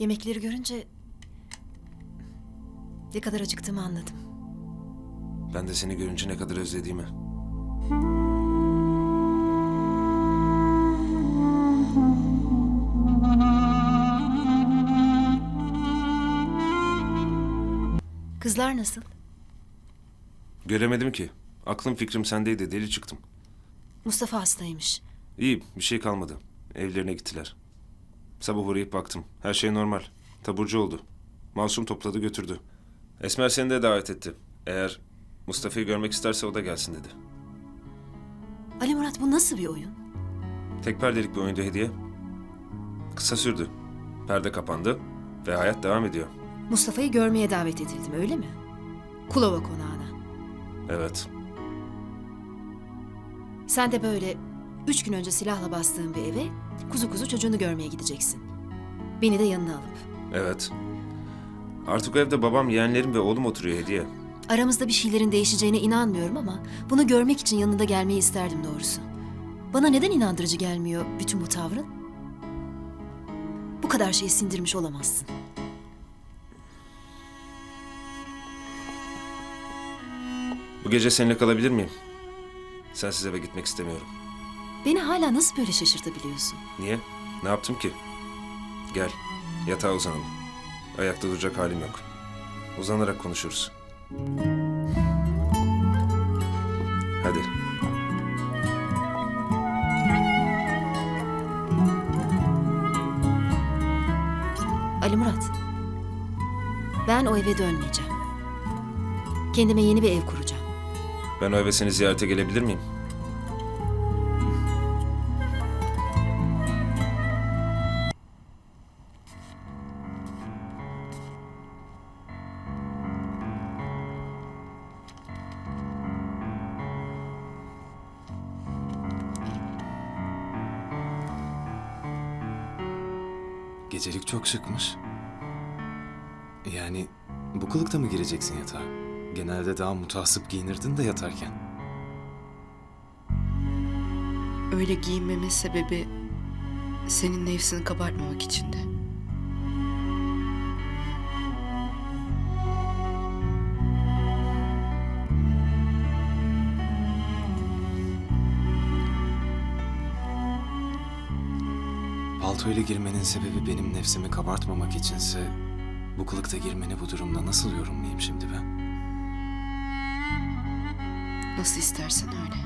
Yemekleri görünce ne kadar acıktığımı anladım. Ben de seni görünce ne kadar özlediğimi. Kızlar nasıl? Göremedim ki. Aklım fikrim sendeydi. Deli çıktım. Mustafa hastaymış. İyi, bir şey kalmadı. Evlerine gittiler. Sabah uğrayıp baktım. Her şey normal. Taburcu oldu. Masum topladı götürdü. Esmer seni de davet etti. Eğer Mustafa'yı görmek isterse o da gelsin dedi. Ali Murat bu nasıl bir oyun? Tek perdelik bir oyundu hediye. Kısa sürdü. Perde kapandı ve hayat devam ediyor. Mustafa'yı görmeye davet edildim öyle mi? Kulova konağına. Evet. Sen de böyle üç gün önce silahla bastığın bir eve kuzu kuzu çocuğunu görmeye gideceksin. Beni de yanına alıp. Evet. Artık evde babam, yeğenlerim ve oğlum oturuyor hediye. Aramızda bir şeylerin değişeceğine inanmıyorum ama bunu görmek için yanında gelmeyi isterdim doğrusu. Bana neden inandırıcı gelmiyor bütün bu tavrın? Bu kadar şeyi sindirmiş olamazsın. Bu gece seninle kalabilir miyim? Sensiz eve gitmek istemiyorum. Beni hala nasıl böyle şaşırtabiliyorsun? Niye? Ne yaptım ki? Gel, yatağa uzanalım. Ayakta duracak halim yok. Uzanarak konuşuruz. Hadi. Ali Murat. Ben o eve dönmeyeceğim. Kendime yeni bir ev kuracağım. Ben o eve seni ziyarete gelebilir miyim? Gecelik çok şıkmış. Yani bu kılıkta mı gireceksin yatağa? Genelde daha mutasip giyinirdin de yatarken. Öyle giyinmemin sebebi senin nefsini kabartmamak içindi. Paltoyla girmenin sebebi benim nefsimi kabartmamak içinse bu kılıkta girmeni bu durumda nasıl yorumlayayım şimdi ben? Nasıl istersen öyle.